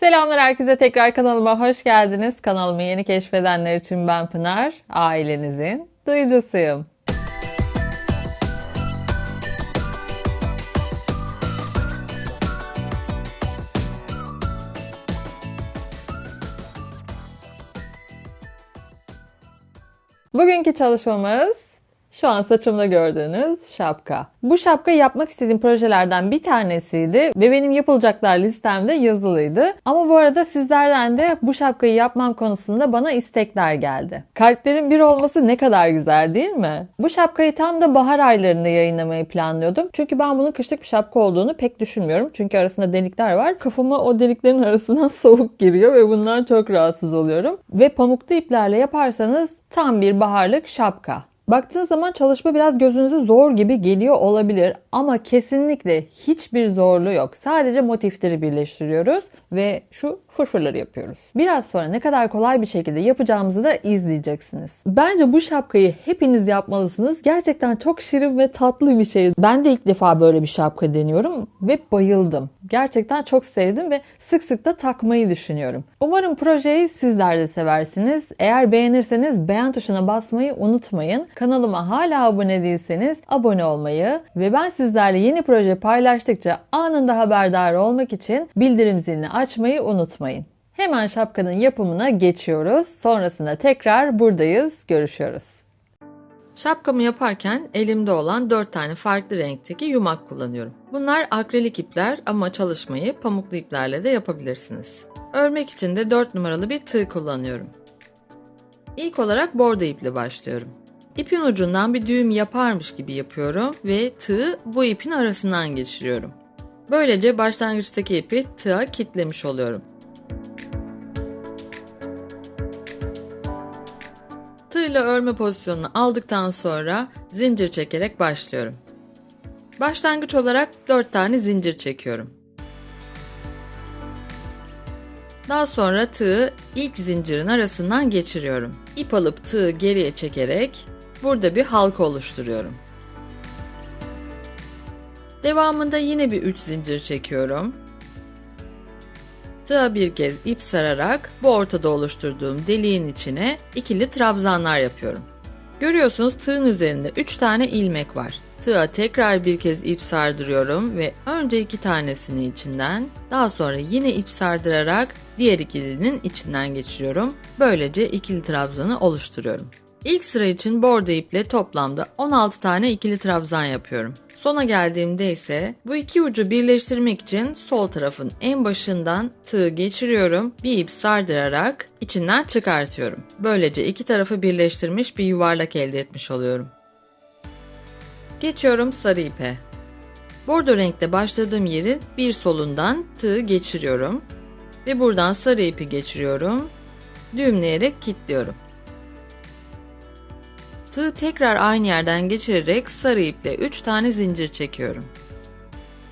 Selamlar herkese tekrar kanalıma hoş geldiniz. Kanalımı yeni keşfedenler için ben Pınar, ailenizin duyucusuyum. Bugünkü çalışmamız şu an saçımda gördüğünüz şapka. Bu şapka yapmak istediğim projelerden bir tanesiydi ve benim yapılacaklar listemde yazılıydı. Ama bu arada sizlerden de bu şapkayı yapmam konusunda bana istekler geldi. Kalplerin bir olması ne kadar güzel değil mi? Bu şapkayı tam da bahar aylarında yayınlamayı planlıyordum. Çünkü ben bunun kışlık bir şapka olduğunu pek düşünmüyorum. Çünkü arasında delikler var. Kafama o deliklerin arasından soğuk giriyor ve bundan çok rahatsız oluyorum. Ve pamuklu iplerle yaparsanız tam bir baharlık şapka. Baktığınız zaman çalışma biraz gözünüze zor gibi geliyor olabilir ama kesinlikle hiçbir zorluğu yok. Sadece motifleri birleştiriyoruz ve şu fırfırları yapıyoruz. Biraz sonra ne kadar kolay bir şekilde yapacağımızı da izleyeceksiniz. Bence bu şapkayı hepiniz yapmalısınız. Gerçekten çok şirin ve tatlı bir şey. Ben de ilk defa böyle bir şapka deniyorum ve bayıldım. Gerçekten çok sevdim ve sık sık da takmayı düşünüyorum. Umarım projeyi sizler de seversiniz. Eğer beğenirseniz beğen tuşuna basmayı unutmayın. Kanalıma hala abone değilseniz abone olmayı ve ben sizlerle yeni proje paylaştıkça anında haberdar olmak için bildirim zilini açmayı unutmayın. Hemen şapkanın yapımına geçiyoruz. Sonrasında tekrar buradayız. Görüşüyoruz. Şapkamı yaparken elimde olan 4 tane farklı renkteki yumak kullanıyorum. Bunlar akrilik ipler ama çalışmayı pamuklu iplerle de yapabilirsiniz. Örmek için de 4 numaralı bir tığ kullanıyorum. İlk olarak bordo iple başlıyorum. İpin ucundan bir düğüm yaparmış gibi yapıyorum ve tığı bu ipin arasından geçiriyorum. Böylece başlangıçtaki ipi tığa kitlemiş oluyorum. Tığla örme pozisyonunu aldıktan sonra zincir çekerek başlıyorum. Başlangıç olarak 4 tane zincir çekiyorum. Daha sonra tığı ilk zincirin arasından geçiriyorum. İp alıp tığı geriye çekerek burada bir halka oluşturuyorum. Devamında yine bir 3 zincir çekiyorum. Tığa bir kez ip sararak bu ortada oluşturduğum deliğin içine ikili trabzanlar yapıyorum. Görüyorsunuz tığın üzerinde 3 tane ilmek var. Tığa tekrar bir kez ip sardırıyorum ve önce iki tanesini içinden, daha sonra yine ip sardırarak diğer ikilinin içinden geçiriyorum. Böylece ikili trabzanı oluşturuyorum. İlk sıra için bordo iple toplamda 16 tane ikili trabzan yapıyorum. Sona geldiğimde ise bu iki ucu birleştirmek için sol tarafın en başından tığı geçiriyorum. Bir ip sardırarak içinden çıkartıyorum. Böylece iki tarafı birleştirmiş bir yuvarlak elde etmiş oluyorum. Geçiyorum sarı ipe. Bordo renkte başladığım yerin bir solundan tığı geçiriyorum ve buradan sarı ipi geçiriyorum. Düğümleyerek kilitliyorum. Tığı tekrar aynı yerden geçirerek sarı iple 3 tane zincir çekiyorum.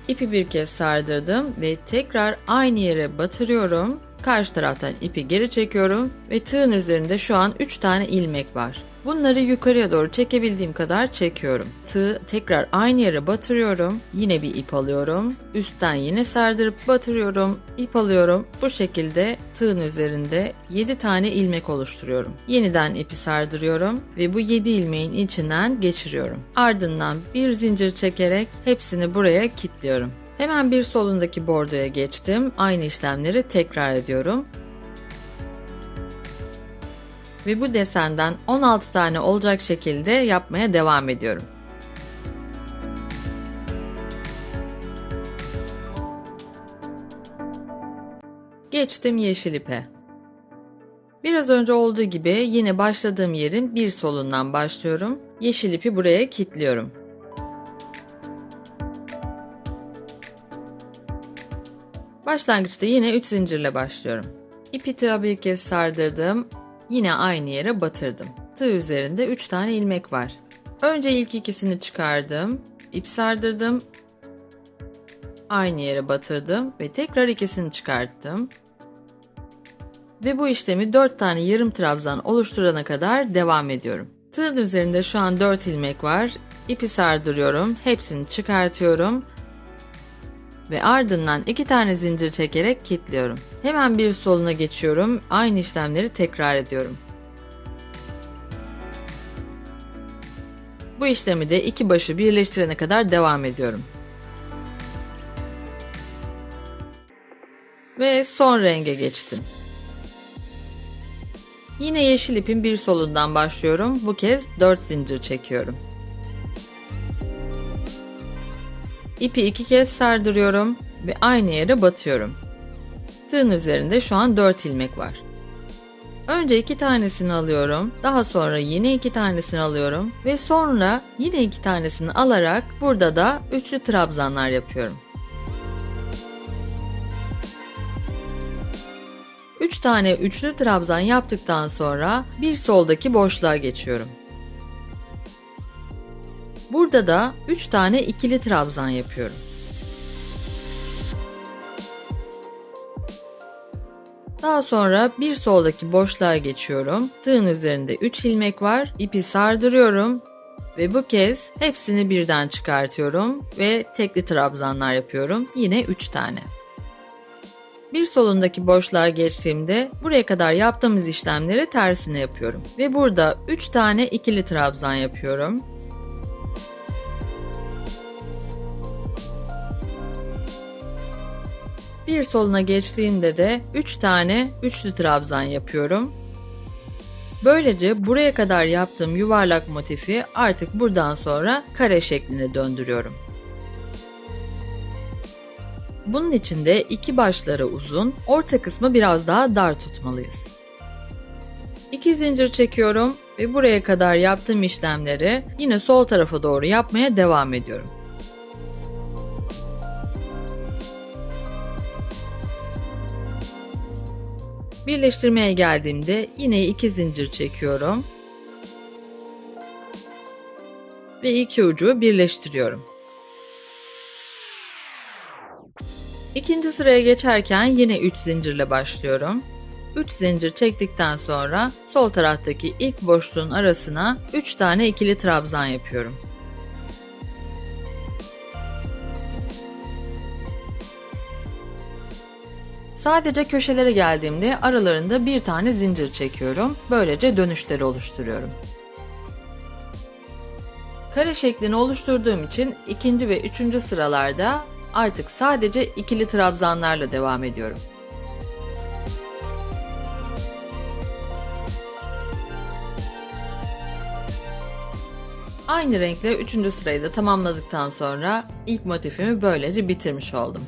İpi bir kez sardırdım ve tekrar aynı yere batırıyorum. Karşı taraftan ipi geri çekiyorum ve tığın üzerinde şu an 3 tane ilmek var. Bunları yukarıya doğru çekebildiğim kadar çekiyorum. Tığı tekrar aynı yere batırıyorum. Yine bir ip alıyorum. Üstten yine sardırıp batırıyorum. ip alıyorum. Bu şekilde tığın üzerinde 7 tane ilmek oluşturuyorum. Yeniden ipi sardırıyorum ve bu 7 ilmeğin içinden geçiriyorum. Ardından bir zincir çekerek hepsini buraya kilitliyorum. Hemen bir solundaki bordoya geçtim. Aynı işlemleri tekrar ediyorum. Ve bu desenden 16 tane olacak şekilde yapmaya devam ediyorum. Geçtim yeşil ipe. Biraz önce olduğu gibi yine başladığım yerin bir solundan başlıyorum. Yeşil ipi buraya kilitliyorum. Başlangıçta yine 3 zincirle başlıyorum. İpi tığa bir kez sardırdım. Yine aynı yere batırdım. Tığ üzerinde 3 tane ilmek var. Önce ilk ikisini çıkardım. ip sardırdım. Aynı yere batırdım ve tekrar ikisini çıkarttım. Ve bu işlemi 4 tane yarım trabzan oluşturana kadar devam ediyorum. Tığın üzerinde şu an 4 ilmek var. İpi sardırıyorum. Hepsini çıkartıyorum ve ardından iki tane zincir çekerek kilitliyorum. Hemen bir soluna geçiyorum. Aynı işlemleri tekrar ediyorum. Bu işlemi de iki başı birleştirene kadar devam ediyorum. Ve son renge geçtim. Yine yeşil ipin bir solundan başlıyorum. Bu kez 4 zincir çekiyorum. İpi iki kez sardırıyorum ve aynı yere batıyorum. Tığın üzerinde şu an 4 ilmek var. Önce iki tanesini alıyorum, daha sonra yine iki tanesini alıyorum ve sonra yine iki tanesini alarak burada da üçlü trabzanlar yapıyorum. 3 tane üçlü trabzan yaptıktan sonra bir soldaki boşluğa geçiyorum. Burada da 3 tane ikili trabzan yapıyorum. Daha sonra bir soldaki boşluğa geçiyorum. Tığın üzerinde 3 ilmek var. İpi sardırıyorum ve bu kez hepsini birden çıkartıyorum ve tekli trabzanlar yapıyorum. Yine 3 tane. Bir solundaki boşluğa geçtiğimde buraya kadar yaptığımız işlemleri tersine yapıyorum. Ve burada 3 tane ikili trabzan yapıyorum. Bir soluna geçtiğimde de 3 tane üçlü trabzan yapıyorum. Böylece buraya kadar yaptığım yuvarlak motifi artık buradan sonra kare şekline döndürüyorum. Bunun için de iki başları uzun, orta kısmı biraz daha dar tutmalıyız. İki zincir çekiyorum ve buraya kadar yaptığım işlemleri yine sol tarafa doğru yapmaya devam ediyorum. Birleştirmeye geldiğimde yine iki zincir çekiyorum. Ve iki ucu birleştiriyorum. İkinci sıraya geçerken yine 3 zincirle başlıyorum. 3 zincir çektikten sonra sol taraftaki ilk boşluğun arasına 3 tane ikili trabzan yapıyorum. Sadece köşelere geldiğimde aralarında bir tane zincir çekiyorum. Böylece dönüşleri oluşturuyorum. Kare şeklini oluşturduğum için ikinci ve üçüncü sıralarda artık sadece ikili trabzanlarla devam ediyorum. Aynı renkle üçüncü sırayı da tamamladıktan sonra ilk motifimi böylece bitirmiş oldum.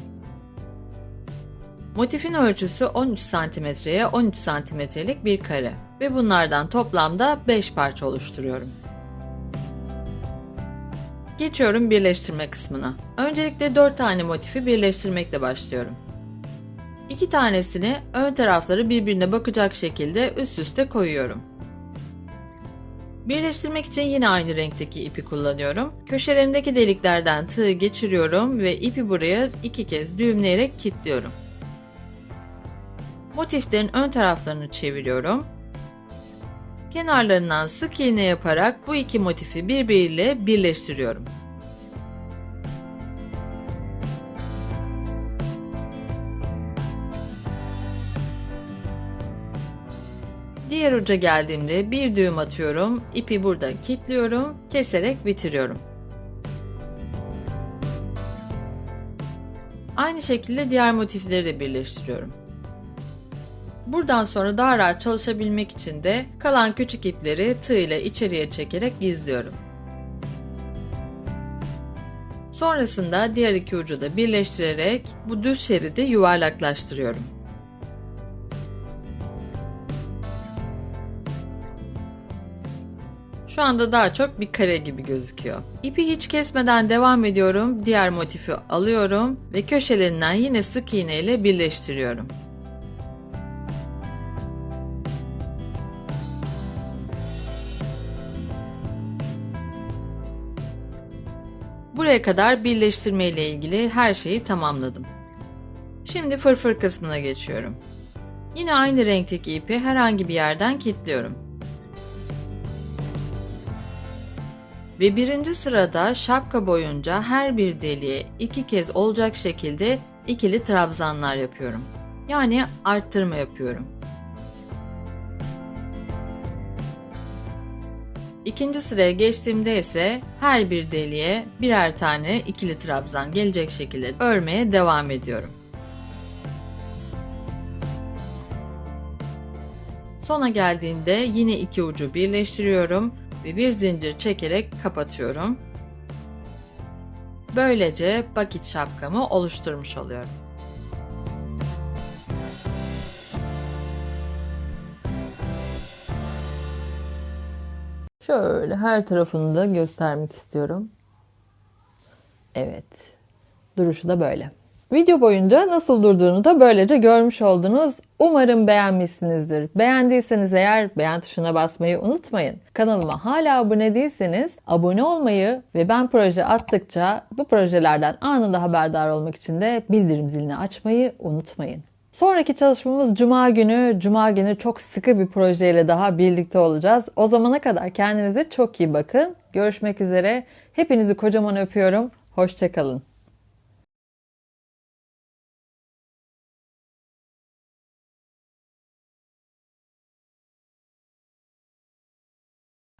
Motifin ölçüsü 13 santimetreye 13 santimetrelik bir kare ve bunlardan toplamda 5 parça oluşturuyorum. Geçiyorum birleştirme kısmına. Öncelikle 4 tane motifi birleştirmekle başlıyorum. 2 tanesini ön tarafları birbirine bakacak şekilde üst üste koyuyorum. Birleştirmek için yine aynı renkteki ipi kullanıyorum. Köşelerindeki deliklerden tığı geçiriyorum ve ipi buraya iki kez düğümleyerek kilitliyorum. Motiflerin ön taraflarını çeviriyorum. Kenarlarından sık iğne yaparak bu iki motifi birbiriyle birleştiriyorum. Diğer uca geldiğimde bir düğüm atıyorum, ipi burada kilitliyorum, keserek bitiriyorum. Aynı şekilde diğer motifleri de birleştiriyorum. Buradan sonra daha rahat çalışabilmek için de kalan küçük ipleri tığ ile içeriye çekerek gizliyorum. Sonrasında diğer iki ucu da birleştirerek bu düz şeridi yuvarlaklaştırıyorum. Şu anda daha çok bir kare gibi gözüküyor. İpi hiç kesmeden devam ediyorum. Diğer motifi alıyorum ve köşelerinden yine sık iğne ile birleştiriyorum. Buraya kadar birleştirme ile ilgili her şeyi tamamladım. Şimdi fırfır kısmına geçiyorum. Yine aynı renkteki ipi herhangi bir yerden kilitliyorum. Ve birinci sırada şapka boyunca her bir deliğe iki kez olacak şekilde ikili trabzanlar yapıyorum. Yani arttırma yapıyorum. İkinci sıraya geçtiğimde ise her bir deliğe birer tane ikili trabzan gelecek şekilde örmeye devam ediyorum. Sona geldiğimde yine iki ucu birleştiriyorum ve bir zincir çekerek kapatıyorum. Böylece bucket şapkamı oluşturmuş oluyorum. Şöyle her tarafını da göstermek istiyorum. Evet. Duruşu da böyle. Video boyunca nasıl durduğunu da böylece görmüş oldunuz. Umarım beğenmişsinizdir. Beğendiyseniz eğer beğen tuşuna basmayı unutmayın. Kanalıma hala abone değilseniz abone olmayı ve ben proje attıkça bu projelerden anında haberdar olmak için de bildirim zilini açmayı unutmayın. Sonraki çalışmamız Cuma günü. Cuma günü çok sıkı bir projeyle daha birlikte olacağız. O zamana kadar kendinize çok iyi bakın. Görüşmek üzere. Hepinizi kocaman öpüyorum. Hoşçakalın.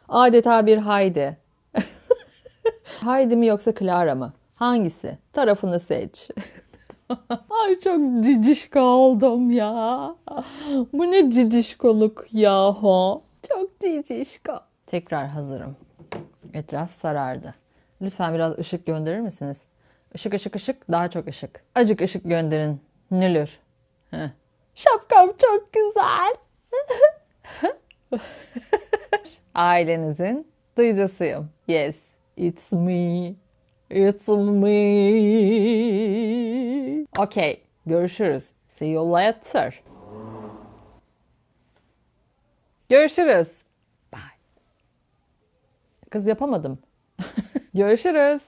Adeta bir haydi. haydi mi yoksa Clara mı? Hangisi? Tarafını seç. Ay çok cicişko oldum ya. Bu ne cicişkoluk yahu. Çok cicişko. Tekrar hazırım. Etraf sarardı. Lütfen biraz ışık gönderir misiniz? Işık ışık ışık daha çok ışık. Acık ışık gönderin. Nülür. Heh. Şapkam çok güzel. Ailenizin duyucusuyum. Yes, it's me. It's me. Okay, görüşürüz. See you later. Görüşürüz. Bye. Kız yapamadım. görüşürüz.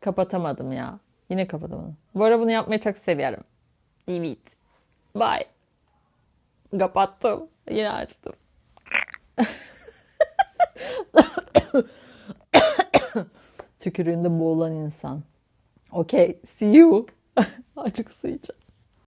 Kapatamadım ya. Yine kapatamadım. Bu ara bunu yapmayı çok seviyorum. Evet. Bye. Kapattım. Yine açtım. Tükürüğünde boğulan insan. Okay, see you. Açık su içeceğim.